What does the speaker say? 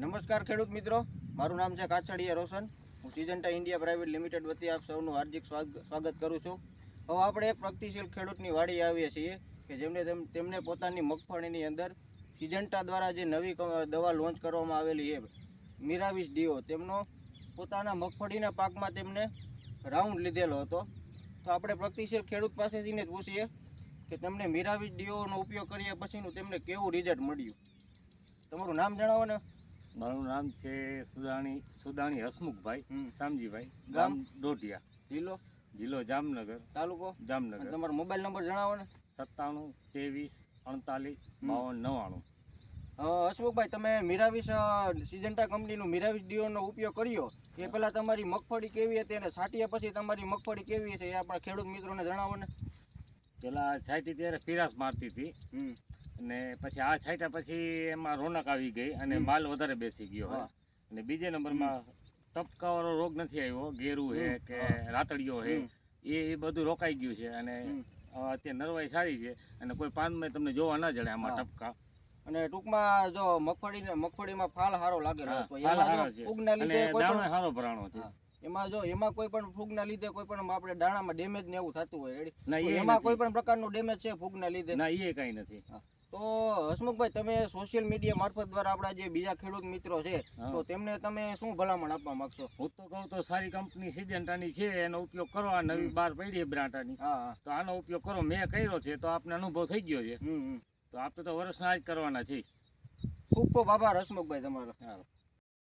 નમસ્કાર ખેડૂત મિત્રો. મારું નામ છે કાછડિયા રોશન. હું સિજન્ટા ઇન્ડિયા પ્રાઇવેટ લિમિટેડ વતી આપ સૌનું હાર્દિક સ્વાગ- સ્વાગત કરું છું. હવે આપણે એક પ્રગતિશીલ ખેડૂતની વાડી આવીએ છીએ કે જેમને તેમ- તેમને પોતાની મગફળીની અંદર સિજન્ટા દ્વારા જે નવી દવા લોન્ચ કરવામાં આવેલી છે, મીરાવીસ ડીઓ, તેમનો પોતાના મગફળીના પાકમાં તેમને રાઉન્ડ લીધેલો હતો. તો આપણે પ્રગતિશીલ ખેડૂત પાસેથી જ પૂછીએ કે તમને મિરાવિસ ડીઓનો ઉપયોગ કર્યા પછીનું તેમને કેવું રિઝલ્ટ મળ્યું? તમારું નામ જણાવો ને. મારું નામ છે સુદાણી સુદાણી હસમુખભાઈ. શામજીભાઈ ગામ? દોઢિયા. જિલ્લો? જિલ્લો જામનગર. તાલુકો? જામનગર. તમારો મોબાઈલ નંબર જણાવો ને સત્તાણું ત્રેવીસ અડતાલીસ. બાવન નવ્વાણું. હસમુખભાઈ તમે મીરાવીસ સિજન્ટા કંપનીનું મીરાવીસ ડીઓનો ઉપયોગ કર્યો. એ પહેલાં તમારી મગફળી કેવી હતી અને છાંટ્યા પછી તમારી મગફળી કેવી છે એ આપણા ખેડૂત મિત્રોને જણાવો ને પેલા છાંટી ત્યારે પીરાસ મારતી હતી. અને પછી આ છાંટ્યા પછી એમાં રોનક આવી ગઈ અને માલ વધારે બેસી ગયો. અને બીજે નંબરમાં તપકાવાળો રોગ નથી આવ્યો ઘેરું છે કે રાતડિયો છે એ એ બધું રોકાઈ ગયું છે અને અત્યારે નરવાઈ સારી છે અને કોઈ પાનમાં તમને જોવા ના જડે આમાં ટપકા. અને ટૂંકમાં જો મગફળી મગફળીમાં ફાલ સારો લાગે. ફૂગના લીધે સારો ભરાણો છે. એમાં જો એમાં કોઈ પણ ફૂગના લીધે કોઈ પણ આપણે દાણામાં ડેમેજ ને એવું થતું હોય એમાં કોઈ. પણ પ્રકારનું ડેમેજ છે ફૂગના લીધે? ના એ કઈ નથી. તો હસમુખભાઈ તમે સોશિયલ મીડિયા મારફત દ્વારા આપણા જે બીજા ખેડૂત મિત્રો છે તો તેમને તમે શું ભલામણ આપવા માંગશો? હું તો કહું તો સારી કંપની સિજન્ટાની છે એનો ઉપયોગ કરો આ નવી બાર પડી બ્રાટાની. તો આનો ઉપયોગ કરો મેં કર્યો છે તો આપને અનુભવ થઈ ગયો છે. તો આપણે તો વર્ષના જ કરવાના છે. ખૂબ ખૂબ આભાર હસમુખભાઈ તમારો.